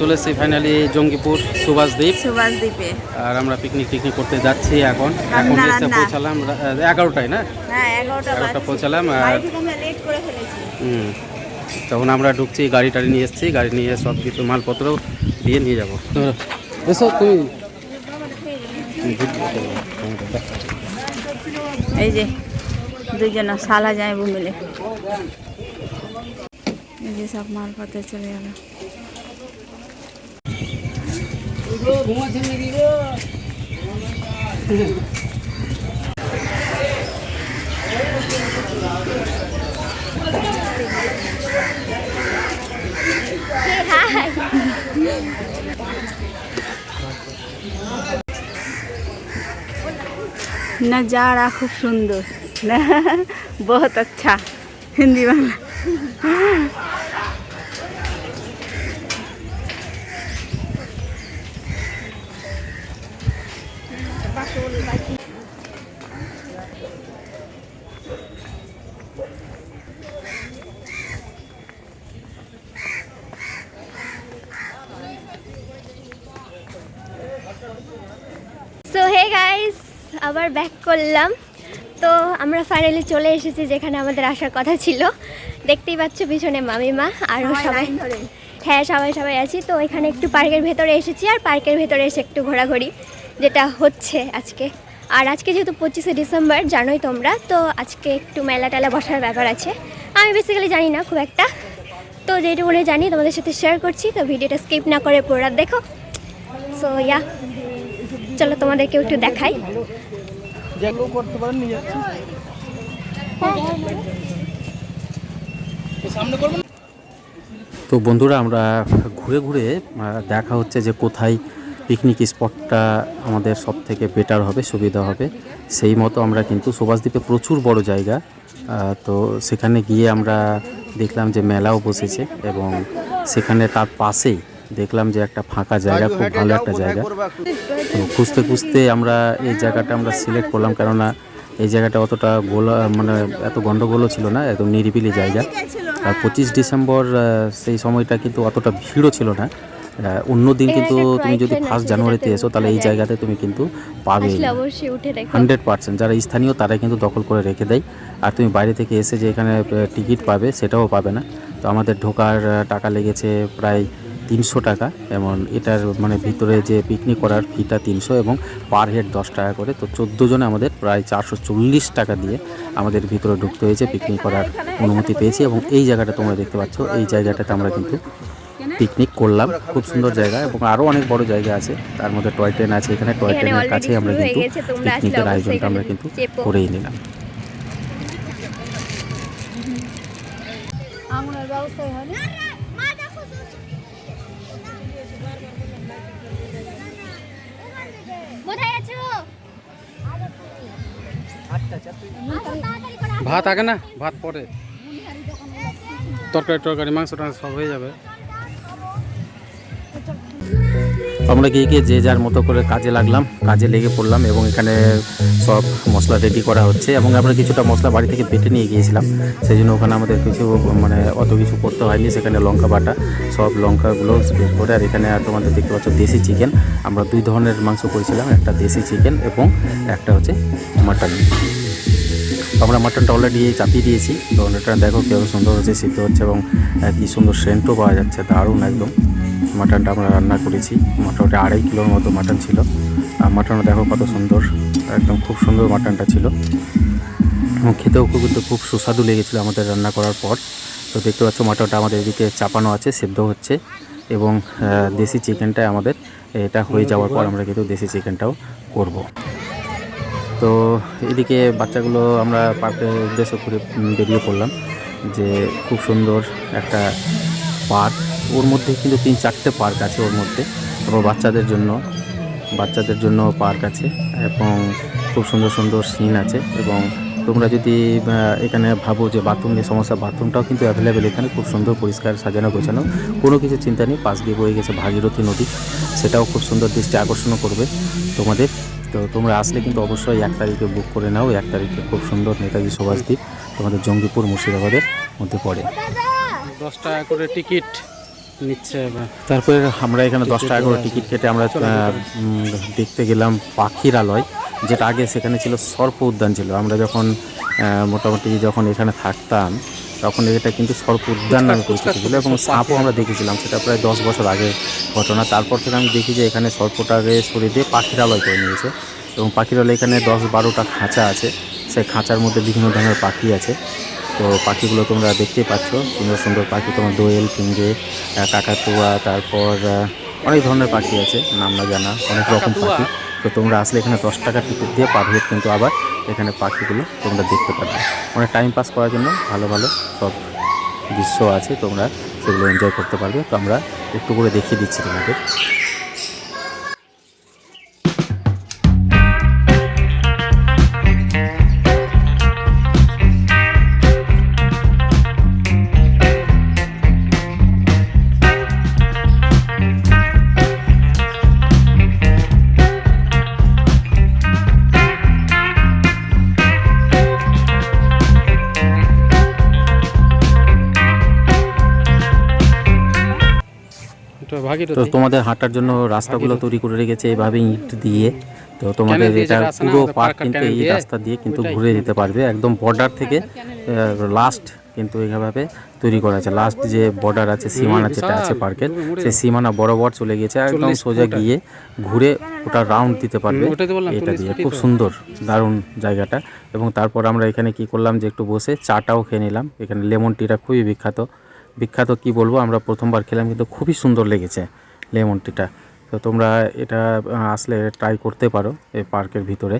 চলে এসেছি ফাইনালি জঙ্গিপুর সুভাষ দ্বীপ সুভাষ দ্বীপে আর আমরা পিকনিক টিকনিক করতে যাচ্ছি এখন। এখন এসে পৌঁছালাম এগারোটায় না? হ্যাঁ এগারোটা পৌঁছালাম আর বাড়ি থেকে আমরা লেট করে ফেলেছি। হুম, তখন আমরা ঢুকছি গাড়ি টাড়ি নিয়ে এসেছি গাড়ি নিয়ে সব কিছু মালপত্র দিয়ে নিয়ে যাব। তো এসো তুমি। এই যে দুজন শালা যায় মিলে। এই যে সব মালপত্র চলে গেল। नज़ारा खूब सुंदर बहुत अच्छा हिंदी वाला সো হে গাইস আবার ব্যাক করলাম। তো আমরা ফাইনালি চলে এসেছি যেখানে আমাদের আসার কথা ছিল। দেখতেই পাচ্ছ পিছনে মামিমা আরও সবাই হ্যাঁ সবাই সবাই আছি। তো এখানে একটু পার্কের ভেতরে এসেছি আর পার্কের ভেতরে এসে একটু ঘোরাঘুরি যেটা হচ্ছে আজকে। আর আজকে যেহেতু পঁচিশে ডিসেম্বর জানোই তোমরা তো আজকে একটু মেলা টেলা বসার ব্যাপার আছে। আমি বেসিক্যালি জানি না খুব একটা। তো যেটুকুনি জানি তোমাদের সাথে শেয়ার করছি। তো ভিডিওটা স্কিপ না করে পুরো দেখো। সো ইয়া চলো তোমাদেরকে একটু দেখাই। তো বন্ধুরা, আমরা ঘুরে ঘুরে দেখা হচ্ছে যে কোথায় পিকনিক স্পটটা আমাদের সব থেকে বেটার হবে, সুবিধা হবে। সেই মতো আমরা কিন্তু সুভাষদ্বীপে প্রচুর বড় জায়গা। তো সেখানে গিয়ে আমরা দেখলাম যে মেলাও বসেছে এবং সেখানে তার পাশেই দেখলাম যে একটা ফাঁকা জায়গা খুব ভালো একটা জায়গা। তো খুঁজতে খুঁজতে আমরা এই জায়গাটা আমরা সিলেক্ট করলাম কেননা এই জায়গাটা অতটা গোলা মানে এত গণ্ডগোলও ছিল না এত নিরিবিলি জায়গা। আর পঁচিশ ডিসেম্বর সেই সময়টা কিন্তু অতটা ভিড়ও ছিল না। অন্য দিন কিন্তু তুমি যদি ফার্স্ট জানুয়ারিতে এসো তাহলে এই জায়গাতে তুমি কিন্তু পাবে আসলে অবশ্যই উঠে দেখো হান্ড্রেড পার্সেন্ট যারা স্থানীয় তারা কিন্তু দখল করে রেখে দেয়। আর তুমি বাইরে থেকে এসে যে এখানে টিকিট পাবে সেটাও পাবে না। তো আমাদের ঢোকার টাকা লেগেছে প্রায় তিনশো টাকা, এবং এটার মানে ভিতরে যে পিকনিক করার ফিটা তিনশো এবং পার হেড দশ টাকা করে। তো চোদ্দ জনে আমাদের প্রায় চারশো চল্লিশ টাকা দিয়ে আমাদের ভিতরে ঢুকতে হয়েছে পিকনিক করার অনুমতি পেয়েছি, এবং এই জায়গাটা তোমরা দেখতে পাচ্ছ, এই জায়গাটাতে আমরা কিন্তু পিকনিক করলাম। খুব সুন্দর জায়গা, এবং আরও অনেক বড় জায়গা আছে, তার মধ্যে টয় ট্রেন আছে, এখানে টয় ট্রেনের already কাছে আমরা কিন্তু পিকনিকের আয়োজনটা আমরা কিন্তু করেই নিলাম। কোথায় ভাত আগে না ভাত পরে। তরকারি টরকারি মাংস টাংস সব হয়ে যাবে। আমরা গিয়ে গিয়ে যে যার মতো করে কাজে লাগলাম, কাজে লেগে পড়লাম এবং এখানে সব মশলা রেডি করা হচ্ছে এবং আমরা কিছুটা মশলা বাড়ি থেকে বেটে নিয়ে গিয়েছিলাম। সেই জন্য ওখানে আমাদের কিছু মানে অত কিছু করতে হয়নি। সেখানে লঙ্কা বাটা, সব লঙ্কাগুলো বের করে আর এখানে তোমাদের দেখতে পাচ্ছ দেশি চিকেন আমরা দুই ধরনের মাংস করেছিলাম, একটা দেশি চিকেন এবং একটা হচ্ছে মাটন আমরা মাটনটা অলরেডি চাপিয়ে দিয়েছি। তো দেখো কীভাবে সুন্দর হচ্ছে, সিদ্ধ হচ্ছে এবং কী সুন্দর সেন্টও পাওয়া যাচ্ছে, দারুণ একদম। মাটনটা আমরা রান্না করেছি। মোটামুটি আড়াই কিলোর মতো মাটন ছিল। আর দেখো কত সুন্দর। একদম খুব সুন্দর মাটনটা ছিল। এবং খেতেও খুব কিন্তু খুব সুস্বাদু লেগেছিলো আমাদের রান্না করার পর। তো দেখতে পাচ্ছ মাটনটা আমাদের এদিকে চাপানো আছে, সেদ্ধ হচ্ছে। এবং দেশি চিকেনটা আমাদের এটা হয়ে যাওয়ার পর আমরা কিন্তু দেশি চিকেনটাও করব। তো এদিকে বাচ্চাগুলো আমরা পার্কের উদ্দেশ্য করে বেরিয়ে পড়লাম যে খুব সুন্দর একটা পার্ক। ওর মধ্যে কিন্তু তিন চারটে পার্ক আছে ওর মধ্যে। এবং বাচ্চাদের জন্য বাচ্চাদের জন্য পার্ক আছে এবং খুব সুন্দর সুন্দর সিন আছে এবং তোমরা যদি এখানে ভাবো যে বাথরুম নিয়ে সমস্যা বাথরুমটাও কিন্তু অ্যাভেলেবেল এখানে, খুব সুন্দর পরিষ্কার সাজানো গোছানো। কোনো কিছু চিন্তা নেই, পাশ দিয়ে বয়ে গেছে ভাগীরথী নদী, সেটাও খুব সুন্দর দৃষ্টি আকর্ষণ করবে তোমাদের। তো তোমরা আসলে কিন্তু অবশ্যই এক তারিখে বুক করে নাও, এক তারিখে খুব সুন্দর নেতাজি সুভাষদ্বীপ তোমাদের জঙ্গিপুর মুর্শিদাবাদের মধ্যে পড়ে। দশ টাকা করে টিকিট নিচ্ছে তারপরে আমরা এখানে দশ টাকা করে টিকিট কেটে আমরা দেখতে গেলাম পাখিরালয় যেটা আগে সেখানে ছিল সর্প উদ্যান ছিল। আমরা যখন মোটামুটি যখন এখানে থাকতাম তখন এটা কিন্তু সর্প উদ্যান নামে পরিচিত ছিল এবং সাপও আমরা দেখেছিলাম। সেটা প্রায় দশ বছর আগে ঘটনা। তারপর থেকে আমি দেখি যে এখানে সর্পটাকে সরিয়ে দিয়ে পাখিরালয় করে নিয়েছে এবং পাখিরালয় এখানে দশ বারোটা খাঁচা আছে। সেই খাঁচার মধ্যে বিভিন্ন ধরনের পাখি আছে। তো পাখিগুলো তোমরা দেখতেই পাচ্ছ। সুন্দর সুন্দর পাখি তোমার দোয়েল আহ, কাকাতুয়া তারপর অনেক ধরনের পাখি আছে নাম না জানা অনেক রকম পাখি। তো তোমরা আসলে এখানে দশ টাকা টিকিট দিয়ে পার হেড কিন্তু আবার এখানে পাখিগুলো তোমরা দেখতে পারবে অনেক টাইম পাস করার জন্য ভালো ভালো সব দৃশ্য আছে তোমরা সেগুলো এনজয় করতে পারবে। তো আমরা একটু করে দেখিয়ে দিচ্ছি তোমাদের। তো তোমাদের হাঁটার জন্য রাস্তাগুলো তৈরি করে রেখেছে এইভাবে ইট দিয়ে। তো তোমাদের এটা পুরো পার্ক কিন্তু এই রাস্তা দিয়ে কিন্তু ঘুরে যেতে পারবে। একদম বর্ডার থেকে লাস্ট কিন্তু এইভাবে তৈরি করা আছে। লাস্ট যে বর্ডার আছে সীমানা যেটা আছে পার্কের সেই সীমানা বরাবর চলে গেছে একদম সোজা গিয়ে ঘুরে ওটা রাউন্ড দিতে পারবে। এটা দিয়ে খুব সুন্দর দারুণ জায়গাটা। এবং তারপর আমরা এখানে কি করলাম যে একটু বসে চাটাও খেয়ে নিলাম। এখানে লেমন টিটা খুবই বিখ্যাত। বিখ্যাত কি বলব আমরা প্রথমবার খেলাম কিন্তু খুবই সুন্দর লেগেছে লেমন টিটা তো তোমরা এটা আসলে ট্রাই করতে পারো এই পার্কের ভিতরে।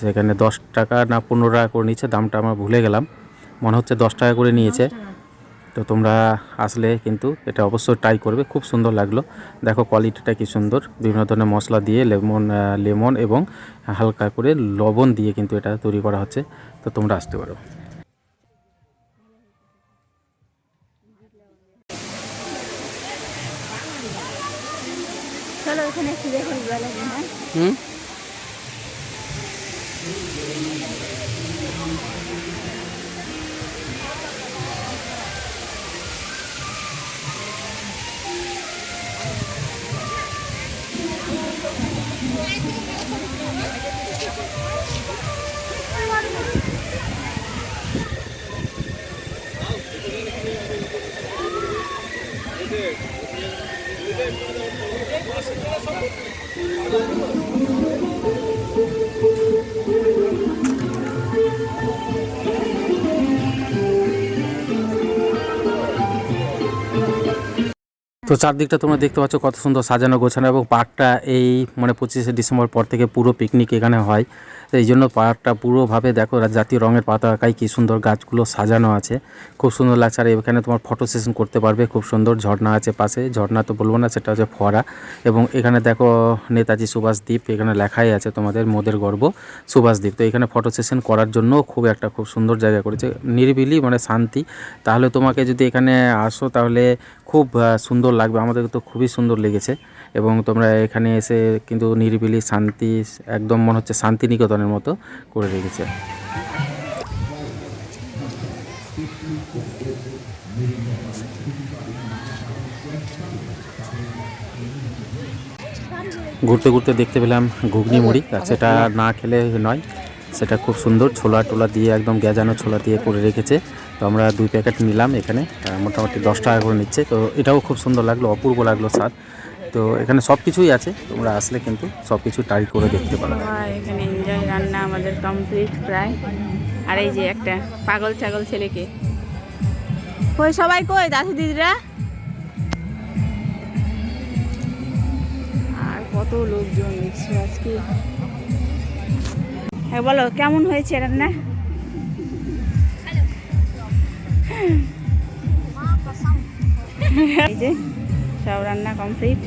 সেখানে দশ টাকা না পনেরো টাকা করে নিচ্ছে দামটা আমরা ভুলে গেলাম। মনে হচ্ছে দশ টাকা করে নিয়েছে। তো তোমরা আসলে কিন্তু এটা অবশ্যই ট্রাই করবে খুব সুন্দর লাগল। দেখো কোয়ালিটিটা কি সুন্দর বিভিন্ন ধরনের মশলা দিয়ে লেমন লেমন এবং হালকা করে লবণ দিয়ে কিন্তু এটা তৈরি করা হচ্ছে। তো তোমরা আসতে পারো চলো ওখানে একটু দেখে তো চারদিকটা তোমরা দেখতে পাচ্ছ কত সুন্দর সাজানো গোছানো এবং পার্কটা এই মানে পঁচিশে ডিসেম্বর পর থেকে পুরো পিকনিক এখানে হয়। তো এই জন্য পার্কটা পুরোভাবে দেখো জাতীয় রঙের পাতা পতাকায় কী সুন্দর গাছগুলো সাজানো আছে। খুব সুন্দর লাগছে, আর এখানে তোমার ফটো সেশন করতে পারবে, খুব সুন্দর ঝর্ণা আছে পাশে। ঝর্ণা তো বলব না, সেটা হচ্ছে ফোয়ারা। এবং এখানে দেখো নেতাজি সুভাষদ্বীপ এখানে লেখাই আছে তোমাদের মোদের গর্ব সুভাষদ্বীপ তো এখানে ফটো সেশন করার জন্য খুব একটা খুব সুন্দর জায়গা করেছে, নিরিবিলি মানে শান্তি। তাহলে তোমাকে যদি এখানে আসো, তাহলে খুব সুন্দর লাগবে, আমাদের তো খুবই সুন্দর লেগেছে। এবং তোমরা এখানে এসে কিন্তু নিরিবিলি শান্তি, একদম মনে হচ্ছে শান্তিনিকেতনের মতো করে রেখেছে। ঘুরতে ঘুরতে দেখতে পেলাম ঘুগনি মুড়ি, আর সেটা না খেলে নয়, সেটা খুব সুন্দর ছোলা টোলা দিয়ে, একদম গেজানো ছোলা দিয়ে করে রেখেছে। তো আমরা দুই প্যাকেট নিলাম এখানে মোটামুটি দশ টাকা করে নিচ্ছে। তো এটাও খুব সুন্দর লাগল, অপূর্ব লাগল স্বাদ। তো এখানে সব কিছুই আছে, তোমরা আসলে কিন্তু সব কিছু ট্রাই করে দেখতে পারো। এখানে এনজয় রান্না আমাদের কমপ্লিট প্রায়। আর এই যে একটা পাগল ছাগল ছেলেকে। কই, সবাই কই, দাদু দিদিরা? আর কত লোকজন দেখছ আজকে? হ্যাঁ বলো, কেমন হয়েছে রান্না? এই যে, সব রান্না কমপ্লিট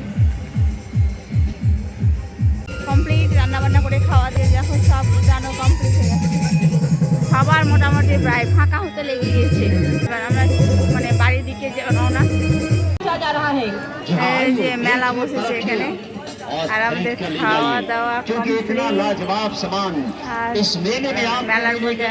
কমপ্লিট রান্নাবান্না করে খাওয়া দিয়ে যখন সব জানো কমপ্লিট হয়ে গেছে। খাবার মোটামুটি প্রায় ফাঁকা হতে লেগে গিয়েছে। এবার আমরা মানে বাড়ির দিকে যে রওনা যে মেলা বসেছে এখানে। আর আমাদের খাওয়া দাওয়া মেলার মধ্যে